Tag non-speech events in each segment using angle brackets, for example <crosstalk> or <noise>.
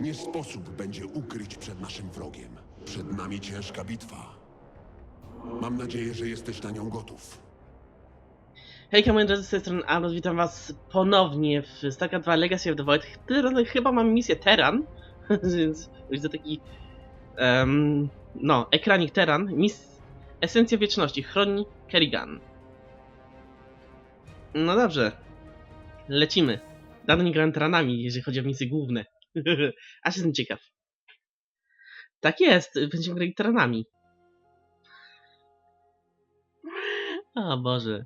nie sposób będzie ukryć przed naszym wrogiem. Przed nami ciężka bitwa. Mam nadzieję, że jesteś na nią gotów. Hejka moi drodzy, z tej strony Amos, witam was ponownie w StarCraft 2 Legacy of the Void. Chyba mam misję Terran, <laughs> więc widzę taki, em, no, ekranik Terran, mis Esencja Wieczności, chroni Kerrigan. No dobrze, lecimy. Dawno nie grałem Terranami, jeżeli chodzi o misje główne. <laughs> Aż jestem ciekaw. Tak jest, będziemy grali Terranami. O Boże.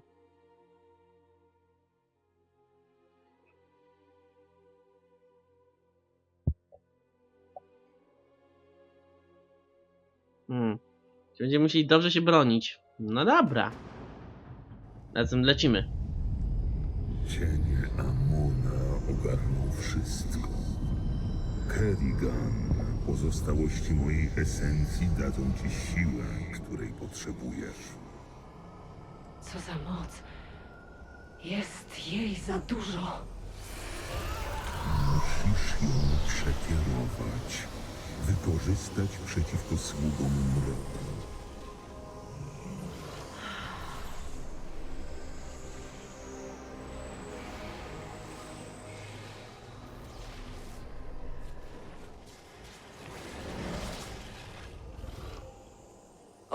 Hmm. Będziemy musieli dobrze się bronić. No dobra. Razem lecimy. Cienie Amona ogarną wszystko. Kerrigan, pozostałości mojej esencji dadzą ci siłę, której potrzebujesz. Co za moc. Jest jej za dużo. Musisz ją przekierować, wykorzystać przeciwko sługom mroku.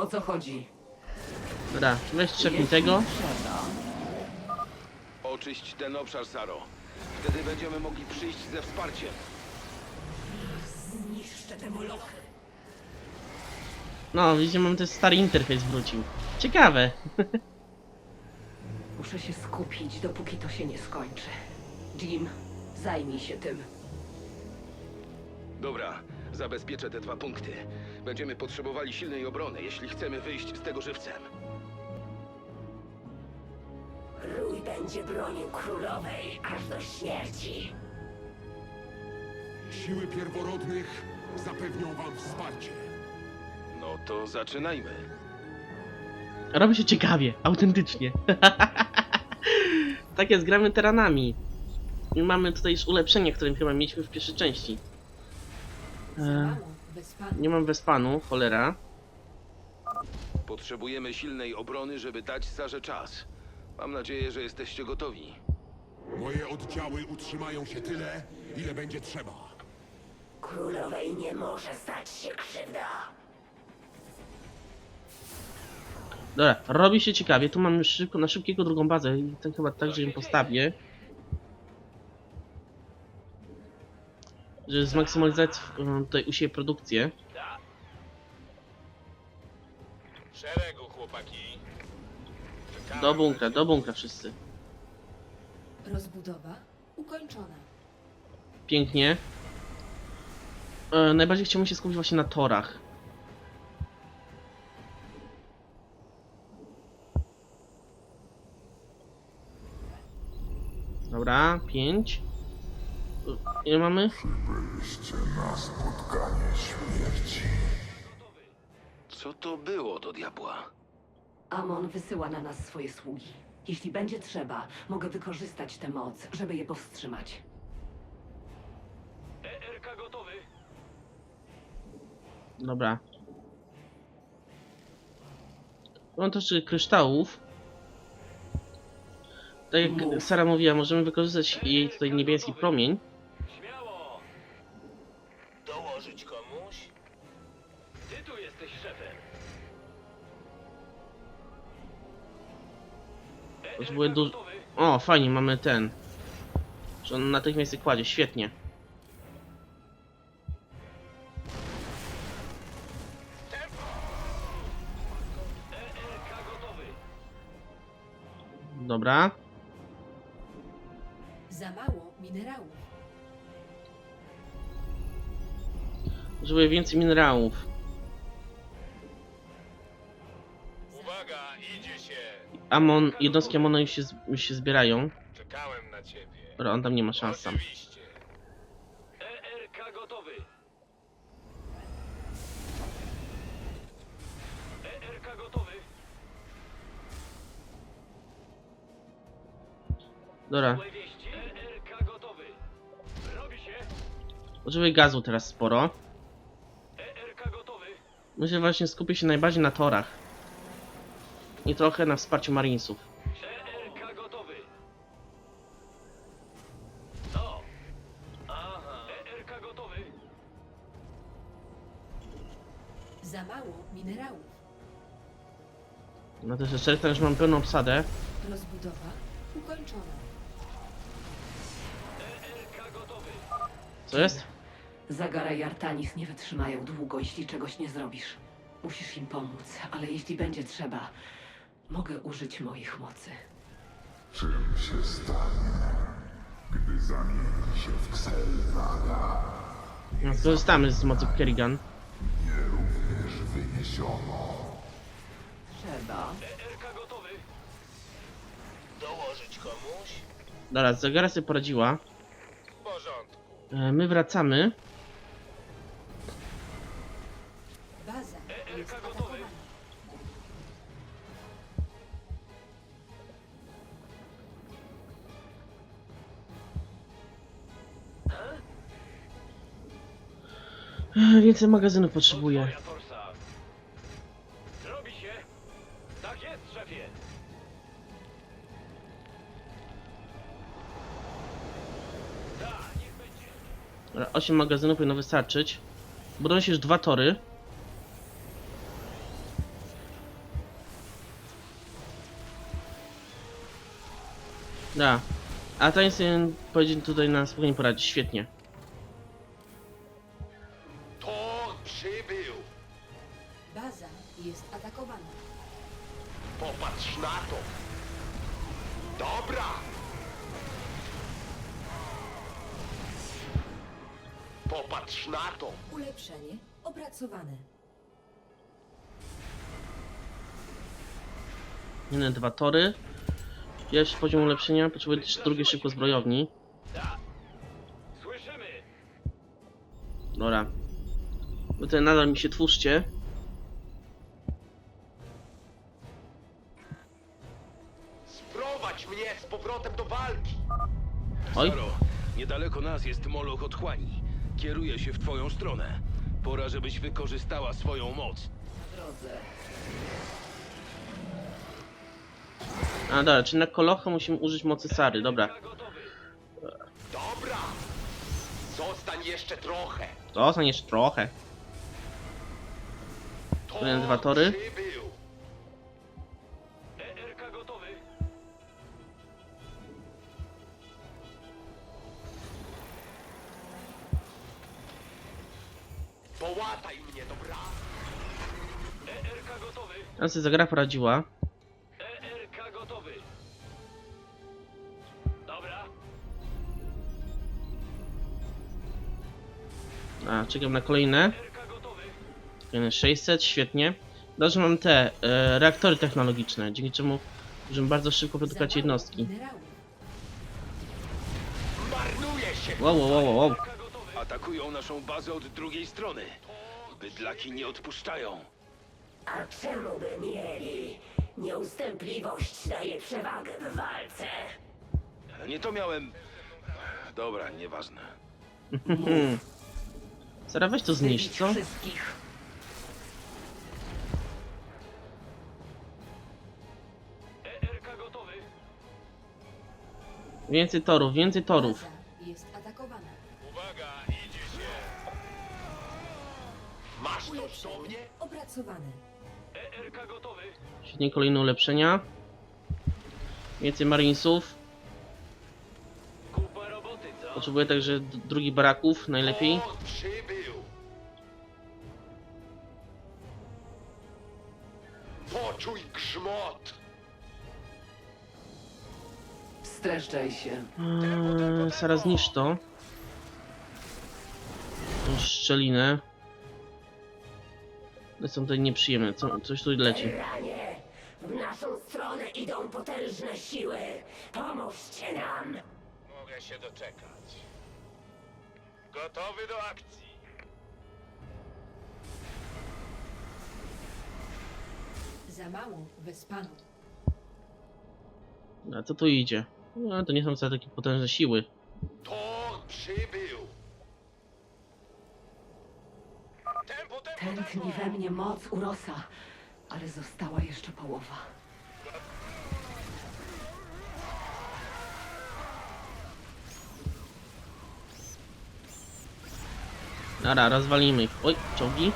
Co chodzi? Dobra, weź trzepnij tego. Trzeba. Oczyść ten obszar, Saro. Wtedy będziemy mogli przyjść ze wsparciem. Zniszczę te molochy. No, widzicie, mam ten stary interfejs wrócił. Ciekawe. <laughs> Muszę się skupić, dopóki to się nie skończy. Jim, zajmij się tym. Dobra, zabezpieczę te dwa punkty. Będziemy potrzebowali silnej obrony, jeśli chcemy wyjść z tego żywcem. Rój będzie bronił królowej aż do śmierci. Siły pierworodnych zapewnią wam wsparcie. No to zaczynajmy. Robi się ciekawie, autentycznie. <laughs> tak jest, gramy teranami. I mamy tutaj już ulepszenie, które chyba mieliśmy w pierwszej części. E, nie mam Wespanu, cholera. Potrzebujemy silnej obrony, żeby dać Sarze czas. Mam nadzieję, że jesteście gotowi. Moje oddziały utrzymają się tyle, ile będzie trzeba. Królowej nie może stać się krzywda. Dobra, robi się ciekawie. Tu mamy szybko, na szybkiego drugą bazę i ten chyba także ją postawię. Żeby zmaksymalizować tutaj u siebie produkcję. Szeregu, chłopaki. Czekamy Do bunkra, do bunkra wszyscy. Rozbudowa ukończona. Pięknie. E, najbardziej chciałbym się skupić właśnie na torach. Dobra, pięć. E, Ile mamy? Przybyliście na spotkanie śmierci. Co to było do diabła? Amon wysyła na nas swoje sługi. Jeśli będzie trzeba, mogę wykorzystać tę moc, żeby je powstrzymać. ERK gotowy. Dobra. Mam troszeczkę kryształów. Tak jak Sara mówiła, możemy wykorzystać jej tutaj niebieski promień. Potrzebuję ERK du- gotowy. O, fajnie, mamy ten. Że on natychmiast się kładzie, świetnie. Dobra. Za mało minerałów. Potrzebuję więcej minerałów. Amon, jednostki Amona już się, już się zbierają. Czekałem na ciebie. Dobra, on tam nie ma szans sam. Oczywiście. ERK gotowy. ERK gotowy. Dobra, Złe wieści. ERK Potrzebuję gazu teraz sporo. ERK gotowy. Myślę właśnie skupię się najbardziej na torach. I trochę na wsparciu Marinesów. ERK gotowy. No. Aha. Gotowy. Za mało minerałów. No też jeszcze teraz mam pełną obsadę. Rozbudowa ukończona. ERK gotowy. Co jest? Zagara i Artanis nie wytrzymają długo, jeśli czegoś nie zrobisz. Musisz im pomóc, ale jeśli będzie trzeba, mogę użyć moich mocy. Czym się stanie, gdy zamieni się w Xelnaga? No, skorzystamy z mocy Kerrigan. Nie również wyniesiono. Trzeba. ERK gotowy. Dołożyć komuś? Dobra, Zagara sobie poradziła. W porządku. E, My wracamy. Więcej magazynów potrzebuję. Zrobi się. Tak jest, szefie. Tak, niech będzie. Dobra, 8 magazynów powinno wystarczyć. Budują się już dwa tory. Da. A ten syn powinien tutaj na spokojnie poradzić. Świetnie. Inne dwa tory. Pierwszy poziom ulepszenia. Potrzebuję też drugie szybko zbrojowni. Słyszymy. Dobra. Bo tutaj nadal mi się tłuszcie. Sprowadź mnie z powrotem do walki! Oj. Niedaleko nas jest moloch otchłani. Kieruje się w twoją stronę. Pora, żebyś wykorzystała swoją moc. Drodze. A dobra, czyli na kolocha musimy użyć mocy Sary. Dobra. Gotowy. Dobra! Zostań jeszcze trochę! To zostanie jeszcze trochę. To Kolejne dwa tory. przybył! ERK gotowy. Połataj mnie, dobra? ERK gotowy. Teraz sobie zagra poradziła. ERK gotowy. Dobra. A, czekam na kolejne. ERK gotowy. Kolejne 600, świetnie. Dobrze, mam te e, reaktory technologiczne, dzięki czemu możemy bardzo szybko produkować jednostki. Marnuje się! Wow, wow, wow, wow. Atakują naszą bazę od drugiej strony. Bydlaki nie odpuszczają. A czemu by mieli? Nieustępliwość daje przewagę w walce. Nie to miałem... Dobra, nieważne. <laughs> Sara, weź to zniszcz, Wybić co? wszystkich. ERK gotowy. Więcej torów, więcej torów. Ulepszenie opracowane. ERK gotowy. Świetnie, kolejne ulepszenia. Więcej marinesów. Kupa roboty, co? Potrzebuję także drugi baraków, najlepiej. Przybył! Poczuj grzmot! Streszczaj się. Eee, Sara, zniszcz to. Tą szczelinę. One są tutaj nieprzyjemne, co, coś tu leci. Ranie, w naszą stronę idą potężne siły. Pomóżcie nam. Mogę się doczekać. Gotowy do akcji. Za mało Wespanu. A co tu idzie? No, to nie są wcale takie potężne siły. To przybył! Tętni we mnie moc Urosa, ale została jeszcze połowa. Dobra, rozwalimy ich. Oj, czołgi.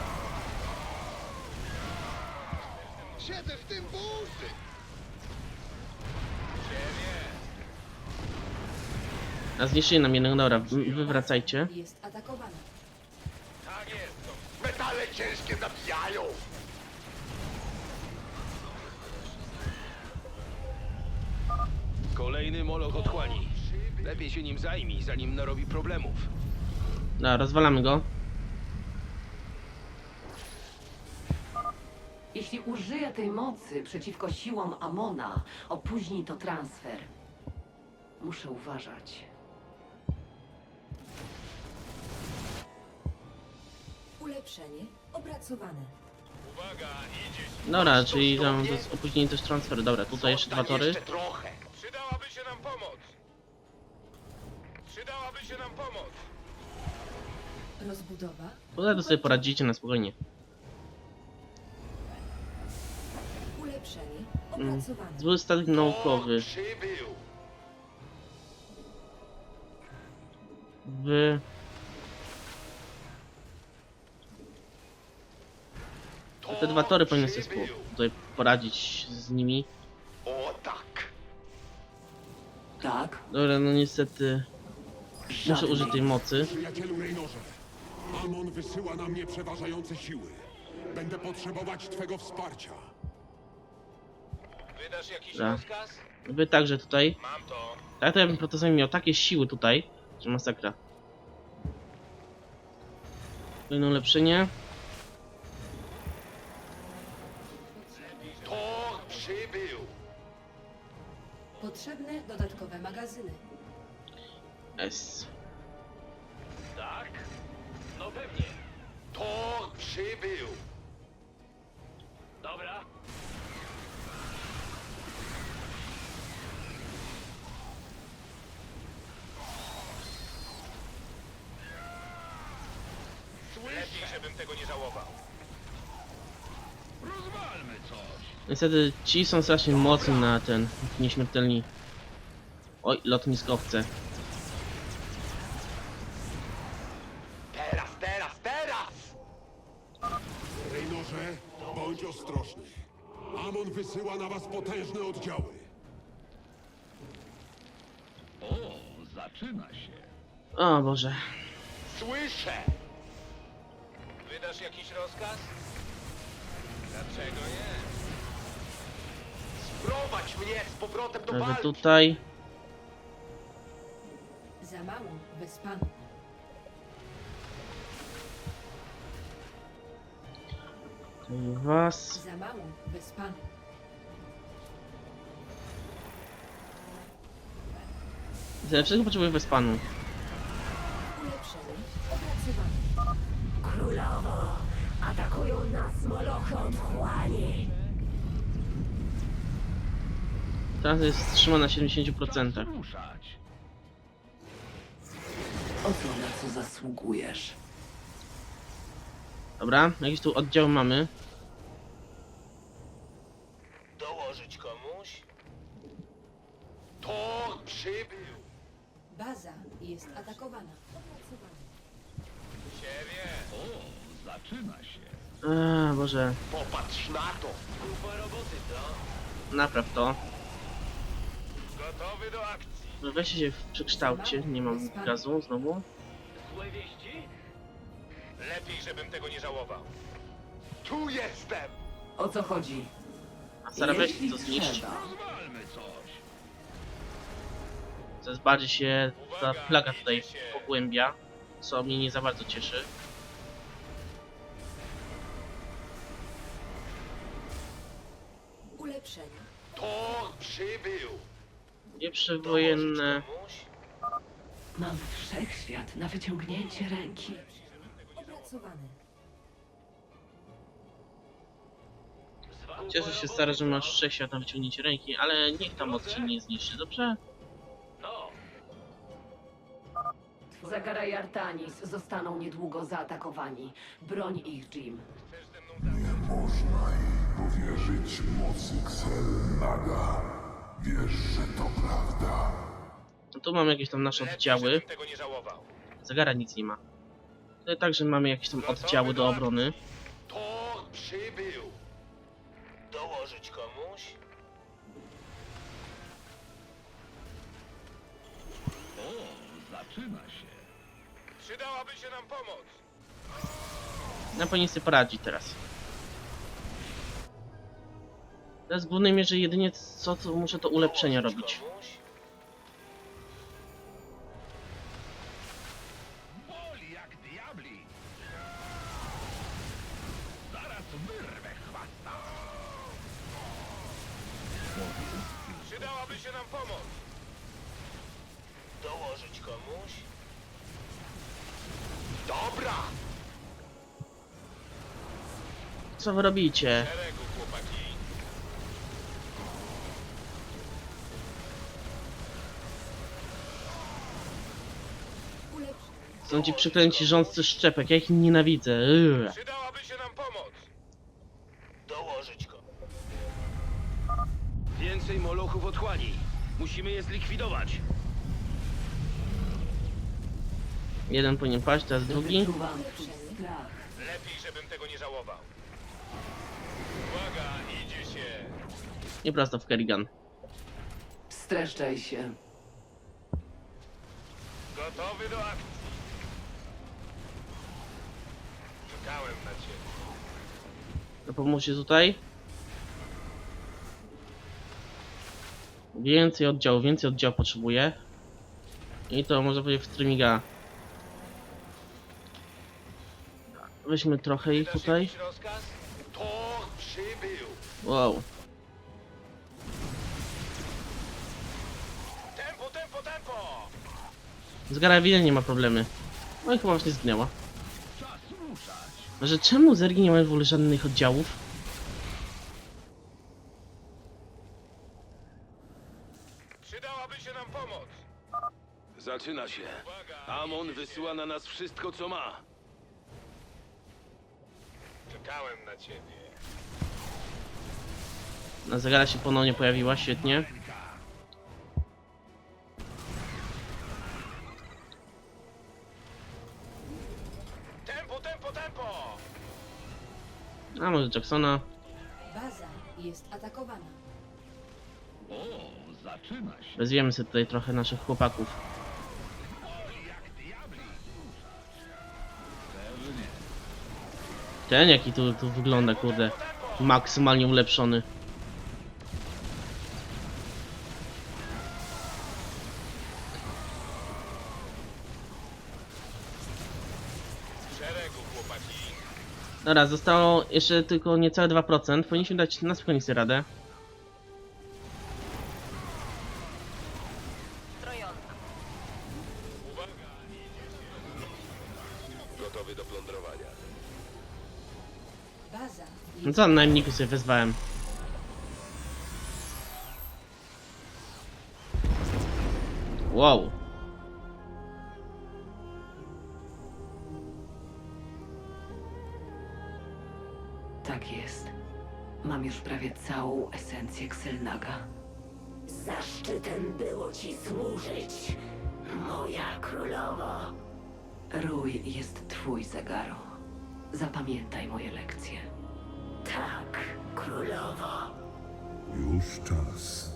Siedzę w tym burzy! A zniszczyli nam jednego, dobra, wy- wywracajcie. Jest atakowana. Metale ciężkie nabijają! Kolejny moloch otchłani. Lepiej się nim zajmij, zanim narobi problemów. Dobra, rozwalamy go. Jeśli użyję tej mocy przeciwko siłom Amona, opóźni to transfer. Muszę uważać. Ulepszenie opracowane. Uwaga, idzie Dobra, czyli tam to jest opóźnienie też transfer. Dobra, tutaj jeszcze dwa tory. trochę. Przydałaby się nam pomoc. Przydałaby się nam pomoc. Rozbudowa. Tutaj to sobie poradzicie na spokojnie. Ulepszenie Mm. opracowane. Zły statek naukowy. Przybył. W... Te dwa tory powinny sobie spo- tutaj poradzić z nimi. O tak. Tak? Dobra, no niestety muszę użyć tej mocy. Przyjacielu Reynorze, Amon wysyła na mnie przeważające siły. Będę potrzebować twego wsparcia. Wydasz jakiś Dobra. rozkaz? Wy także tutaj. Mam to. Tak to ja bym czasami miał takie siły tutaj, że masakra. Kolejne ulepszenie. Potrzebne dodatkowe magazyny. S. Tak? No pewnie. To przybył. Dobra. Lepiej, żebym tego nie żałował. Rozwalmy coś. Niestety ci są strasznie mocni na ten nieśmiertelni. Oj, lotniskowce. Teraz, teraz, teraz! Reynorze, bądź ostrożny. Amon wysyła na was potężne oddziały. O Boże. Słyszę! Wydasz jakiś rozkaz? Dlaczego nie? Sprowadź mnie z powrotem do walki! tutaj. Za mało wyspanu. Tutaj was. Za mało wyspanu. Potrzebuję opracowane. Królowo, atakują nas molochy otchłani. Teraz jest trzyma na 70%. O to, na co zasługujesz. Dobra, jakiś tu oddział mamy. Dołożyć komuś? To przybył! Baza jest atakowana. Ciebie! Eee, Boże, Popatrz na to! Kupa roboty, co? napraw to. Gotowy do akcji! Weźcie się w przekształcie, nie mam gazu znowu. Złe wieści? Lepiej, żebym tego nie żałował. Tu jestem! O co chodzi? A Sara weź Jeśli to zniszcz. trzeba. Coraz bardziej się ta plaga tutaj pogłębia, co mnie nie za bardzo cieszy. Ulepszenie. To przybył! Pierwsze Dołożyć wojenne. komuś? Mam wszechświat na wyciągnięcie ręki. Opracowane. Zwa- Cieszę się stary, że masz 6 na wyciągnięcie ręki, ale niech ta moc się nie zniszczy, dobrze? No, Zagara i Artanis zostaną niedługo zaatakowani. Broń ich, Jim. Nie można jej powierzyć mocy Xelnaga. Wiesz, że to prawda. No tu mamy jakieś tam nasze oddziały. tego nie żałował. Zagara nic nie ma. Tutaj także mamy jakieś tam oddziały do obrony. To przybył. Dołożyć komuś? Zaczyna się. Przydałaby się nam pomoc. Ja powinien sobie poradzić teraz. Teraz w głównej mierze jedynie co, co muszę to ulepszenia robić. Przydałaby się nam pomoc. Dołożyć komuś? Dobra! Co wy robicie? Są ci przykręci rządcy szczepek, ja ich nienawidzę. Przydałaby się nam pomoc. Dołożyć go. Więcej molochów otchłani. Musimy je zlikwidować. Jeden powinien paść, teraz drugi. Strach. Lepiej, żebym tego nie żałował. Uwaga, idzie się. I prosto w Kerrigan. Streszczaj się. Gotowy do akcji. Czekałem na ciebie. Dopomóżcie tutaj. Więcej oddziału, więcej oddziału potrzebuję. I to może powiedzieć w Trymiga. Weźmy trochę ich Dasz tutaj. jakiś rozkaz? To przybył. Wow. Tempo, tempo, tempo! Z Garawinem nie ma problemy. No i chyba właśnie zginęła. Że czemu zergi nie mają w ogóle żadnych oddziałów? Przydałaby się nam pomoc. Zaczyna się. Amon wysyła na nas wszystko, co ma. Czekałem na ciebie. Na zegara się ponownie pojawiła, świetnie. Może Jacksona. Baza jest atakowana. O, zaczyna się. Wezwiemy sobie tutaj trochę naszych chłopaków. Ten jaki tu, tu wygląda, kurde. Maksymalnie ulepszony. Dobra, zostało jeszcze tylko niecałe 2%. Powinniśmy dać na spokojnie sobie radę. Się. Gotowy do plądrowania. Baza No co, najemników sobie wezwałem. Wow. Tak jest. Mam już prawie całą esencję Xelnaga. Zaszczytem było ci służyć, moja królowo. Rój jest twój, Zegaro. Zapamiętaj moje lekcje. Tak, królowo. Już czas.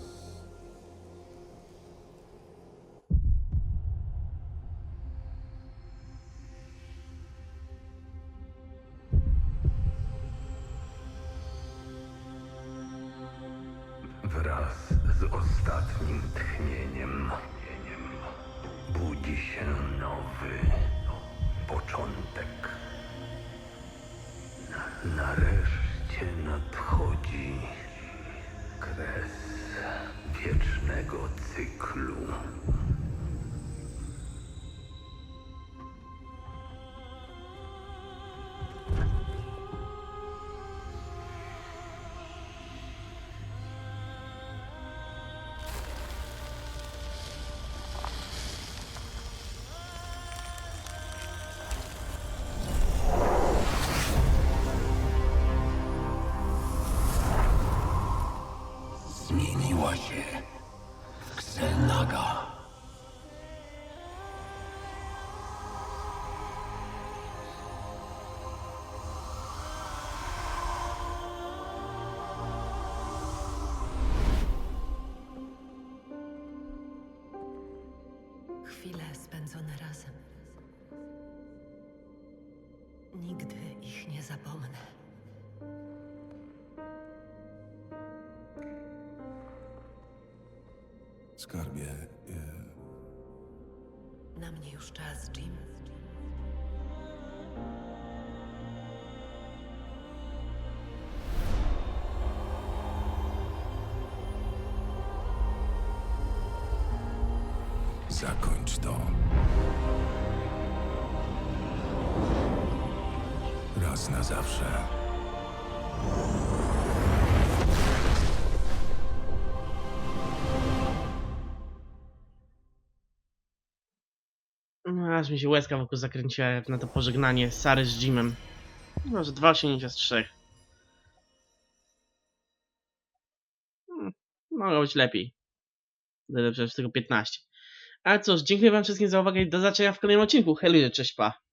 Spędzone razem. Nigdy ich nie zapomnę. Skarbie, Na mnie już czas, Jim. Zakończ to. Raz na zawsze. No, aż mi się łezka wokół zakręciła na to pożegnanie Sary z Jimem. Może dwa osiągnięcia z trzech. Hmm, mogło być lepiej. Przecież tylko 15. Ale cóż, dziękuję wam wszystkim za uwagę i do zobaczenia w kolejnym odcinku. Hej, ludzie, cześć, pa.